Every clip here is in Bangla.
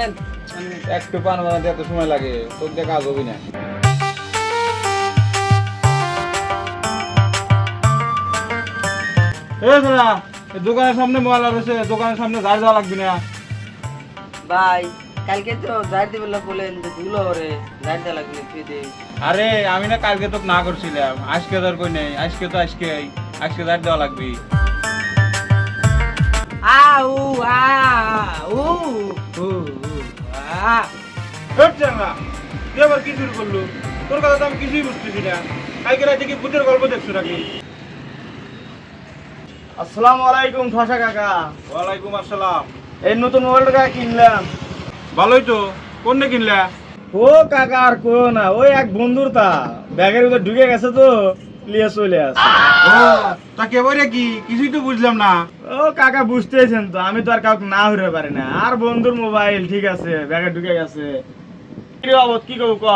আনলেন একটু পান বানাতে এত সময় লাগে তোর দিয়ে কাজ হবি না। দোকানের সামনে ময়লা রয়েছে দোকানের সামনে গাড়ি দেওয়া লাগবে না। ভাই কালকে তো যাই দিবে বলেন যে ধুলো ওরে যাই দেওয়া লাগবে ফিরে দে। আরে আমি না কালকে তোকে না করছিলাম আজকে তোর কই নেই আজকে তো আজকে আজকে গাড়ি দেওয়া লাগবে। আউ আ উ উ। তুই আবার কি শুরু করল? তোর কথা তো আমি কিছুই বুঝতেছি না। কালকে রাতে কি ভূতের গল্প দেখছ নাকি? আসসালামু আলাইকুম ঠসা কাকা। ওয়ালাইকুম আসসালাম। এই নতুন মোবাইলটা কাকা কিনলাম? ভালোই তো। কোনটা কিনলা? ও কাকা আর কো না ওই এক বন্ধুর তা। ব্যাগের ভিতর ঢুকে গেছে তো। লিয়ে চলে আসে। ও তা কেবলে কি? কিছুই তো বুঝলাম না। ও কাকা বুঝতেছেন তো আমি তো আর কাউকে না পারি না। আর বন্ধুর মোবাইল ঠিক আছে ব্যাগে ঢুকে গেছে। কি বাবদ, কি করব ক?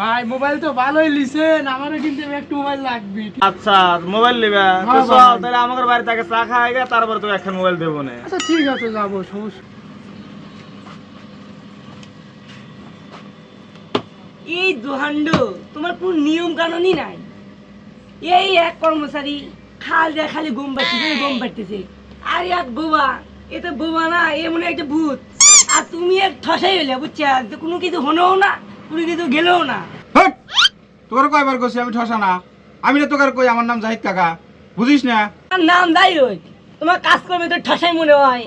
ভাই মোবাইল তো ভালোই লিছেন আমারও কিন্তু একটু মোবাইল লাগবে। আচ্ছা মোবাইল নেবে। তো চল ভাই। তাহলে আমাদের বাড়ি থেকে চা গে তারপরে তো এখন মোবাইল দেবো না। আচ্ছা ঠিক আছে যাব সমস্যা এই দোহান্ড তোমার কোন নিয়ম কানুনই নাই? এই এক কর্মচারী খাল দেয়া খালি গম পাচ্ছে গম পাচ্ছে। আর এক বোবা এ তো বোবা না এ মনে হয় একটা ভূত। আর তুমি এক ঠসাই হইলে বুঝছ? কোনো কিছু হলেও না কোনো কিছু গেলেও না। হট! তোর কয়বার কইছি আমি ঠসা না? আমি না তোকার কই আমার নাম জাহিদ কাকা। বুঝিস না? আর নাম যাই হোক তোমার কাজ করবে তো ঠসাই মনে হয়।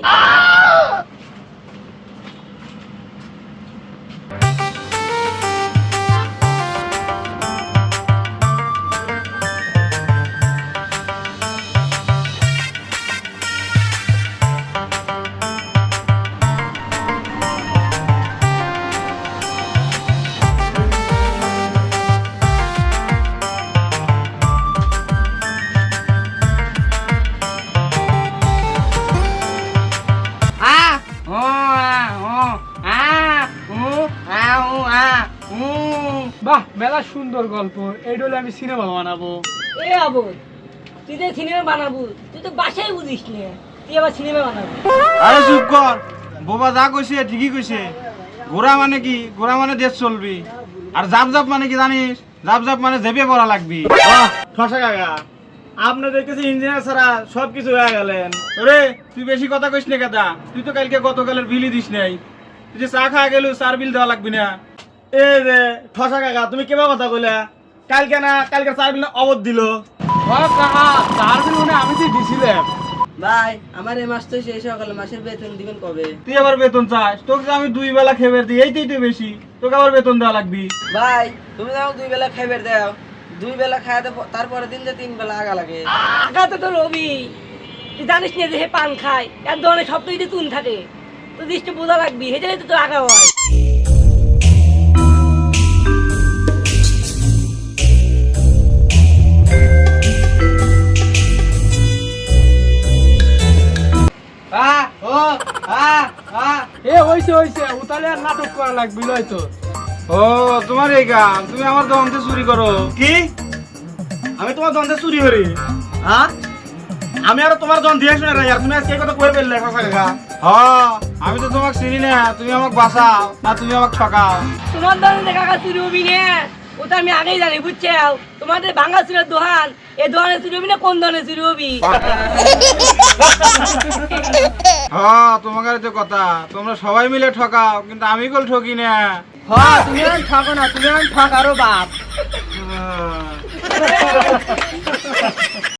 বাহ মেলা সুন্দর গল্প। এই ডলে আমি সিনেমা বানাবো। এ আবুল তুই যে সিনেমা বানাবো তুই তো বাসায় বুঝিস না। তুই আবার সিনেমা বানাবো। আরে চুপ কর। বোবা যা কইছে ঠিকই কইছে। ঘোড়া মানে কি? ঘোড়া মানে দেশ চলবি। আর জাপ জাপ মানে কি জানিস? জাপ জাপ মানে জেবে পড়া লাগবি। ঠসা কাকা আপনি দেখতেছি ইঞ্জিনিয়ার ছাড়া সব কিছু হয়ে গেলেন। রে তুই বেশি কথা কইস না কেদা তুই তো কালকে গতকালের বিলি দিস নাই। তুই যে চা খাওয়া গেল চার বিল দেওয়া লাগবি না। এই যে ঠসা কাকা তুমি কেবা কথা কইলা কালকে না কালকে চার বিল অবধ দিল। কাকা তার বিল আমি তো দিছিলাম। ভাই আমার এই মাস তো শেষ হয়ে গেল মাসের বেতন দিবেন কবে? তুই আবার বেতন চাস তোকে আমি দুই বেলা খেয়ে দিই এইটাই তো বেশি তোকে আবার বেতন দেওয়া লাগবি। ভাই তুমি যাও দুই বেলা খাইবে দাও দুই বেলা খাওয়াতে তারপরে দিন যে তিন বেলা আগা লাগে। আগা তো তোর রবি তুই জানিস না যে হে পান খায়? এক ধরনের সব তো তুন থাকে। তো দৃষ্টি বোঝা লাগবি হেঁটে তো আগা হয়। আ ও আ আ। এ হইছে হইছে উতালে আর নাটক করা লাগবে হয়তো ও তোমার এই কাম তুমি আমার দমতে চুরি করো। কি? আমি তোমার দন্তে চুরি করি? হ্যাঁ? আমি আর তোমার জন দিয়ে শুনে রে তুমি আজকে এই কথা কই ফেললে ঠসা কাকা হ আমি তো তোমাকে চিনি না তুমি আমাকে বাঁচাও না তুমি আমাকে ঠকাও। তোমার ধরনের কাকা চুরি হবি না? ওটা আমি আগেই জানি বুঝছে তোমাদের ভাঙা চুরের দোকান এই দোকানে চুরি হবি না কোন ধরনের চুরি হবি? হ্যাঁ তোমাকে তো কথা। তোমরা সবাই মিলে ঠকাও কিন্তু আমি কল ঠকি না। হ তুমি এখন ঠকো না তুমি এখন ঠক আরও বাপ। হ্যাঁ।